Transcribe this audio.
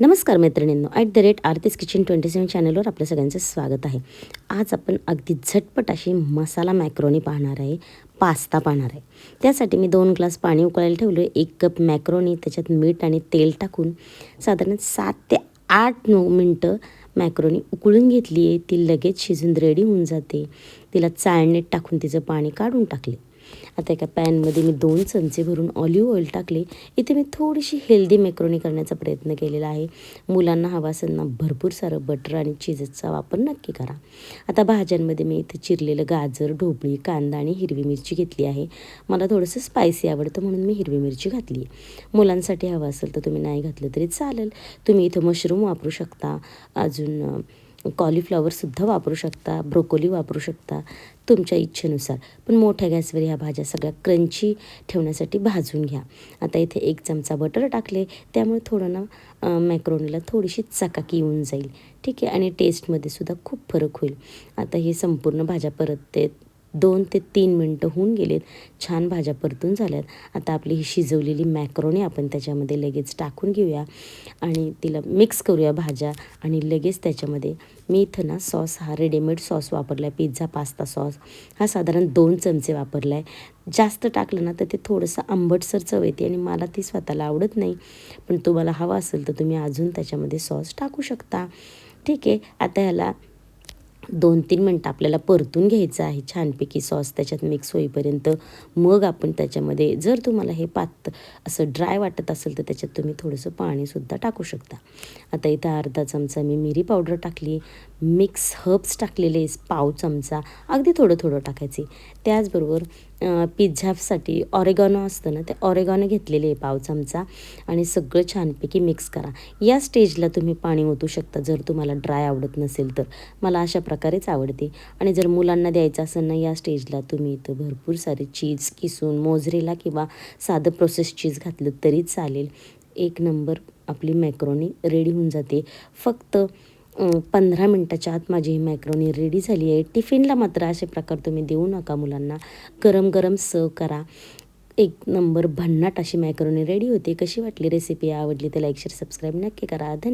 नमस्कार मैत्रिणींनो at the rate Aarti's kitchen twenty seven चॅनलवर आपल्या सगळ्यांचं स्वागत आहे. आज आपण अगदी झटपट अशी मसाला मॅक्रोनी पाहणार आहे पास्ता पाहणार आहे. त्यासाठी मी दोन ग्लास पाणी उकळायला ठेवलं एक कप मॅक्रोनी त्याच्यात मीठ आणि तेल टाकून साधारण सात ते आठ नऊ मिनटं मॅक्रोनी उकळून घेतली आहे ती लगेच शिजून रेडी होऊन जाते. तिला चाळणीत टाकून तिचं पाणी काढून टाकले. आता एका पॅनमध्ये मी दोन चमचे भरून ऑलिव्ह ऑइल टाकले. इथे मी थोडीशी हेल्दी मेक्रोनी करण्याचा प्रयत्न केलेला आहे. मुलांना हवा असेल ना भरपूर सारं बटर आणि चीजचा वापर नक्की करा. आता भाज्यांमध्ये मी इथे चिरलेलं गाजर ढोबळी कांदा आणि हिरवी मिरची घेतली आहे. मला थोडंसं स्पायसी आवडतं म्हणून मी हिरवी मिरची घातली. आहे मुलांसाठी हवं असेल तर तुम्ही नाही घातलं तरी चालेल. तुम्ही इथं मशरूम वापरू शकता. अजून कॉलीफ्लॉवरसुद्धा वापरू शकता ब्रोकोली वापरू शकता तुमच्या इच्छेनुसार. पण मोठ्या गॅसवर ह्या भाज्या सगळ्या क्रंची ठेवण्यासाठी भाजून घ्या. आता इथे एक चमचा बटर टाकले त्यामुळे थोडं ना मॅक्रोनीला थोडीशी चकाकी येऊन जाईल. ठीक आहे? आणि टेस्टमध्ये सुद्धा खूप फरक होईल. आता हे संपूर्ण भाज्या परत ते दोन ते तीन मिनटं होऊन गेलेत. छान भाज्या परतून झाल्यात. आता आपली ही शिजवलेली मॅक्रोनी आपण त्याच्यामध्ये लगेच टाकून घेऊया आणि तिला मिक्स करूया भाज्या आणि लगेच त्याच्यामध्ये मी इथं ना सॉस हा रेडीमेड सॉस वापरला आहे पिझ्झा पास्ता सॉस. हा साधारण दोन चमचे वापरला आहे जास्त टाकलं ना तर ते थोडंसं आंबटसर चव येते आणि मला ती स्वतःला आवडत नाही. पण तुम्हाला हवा असेल तर तुम्ही अजून त्याच्यामध्ये सॉस टाकू शकता. ठीक आहे. आता ह्याला दोन तीन मिनटं आपल्याला परतून घ्यायचं आहे छानपैकी सॉस त्याच्यात मिक्स होईपर्यंत. मग आपण त्याच्यामध्ये जर तुम्हाला हे पात असं ड्राय वाटत असेल तर त्याच्यात तुम्ही थोडंसं पाणीसुद्धा टाकू शकता. आता इथं अर्धा चमचा मी मिरी पावडर टाकली. मिक्स हर्ब्स टाकलेले पाव चमचा अगदी थोडं थोडं टाकायचे. त्याचबरोबर पिझ्झासाठी ऑरेगॉनो असतं ना ते ऑरेगॉनो घेतलेले आहे पाव चमचा आणि सगळं छानपैकी मिक्स करा. या स्टेजला तुम्ही पाणी ओतू शकता जर तुम्हाला ड्राय आवडत नसेल तर. मला अशा प्रकारेच आवडते. आणि जर मुलांना द्यायचं असेल ना या स्टेजला तुम्ही इथं भरपूर सारे चीज किसून मोजरेला किंवा साधं प्रोसेस चीज घातलं तरी चालेल. एक नंबर आपली मॅक्रोनी रेडी होऊन जाते. फक्त पंधरा मिनटाच्या आत माझी मॅक्रोनी रेडी झाली आहे. टिफिनला मात्र असे प्रकार तुम्ही देऊ नका मुलांना. गरम गरम सर्व करा. एक नंबर भन्नाट अशी मॅक्रोनी रेडी होते. कशी वाटली रेसिपी आवडली तर लाईक शेअर सबस्क्राईब नक्की करा. धन्यवाद.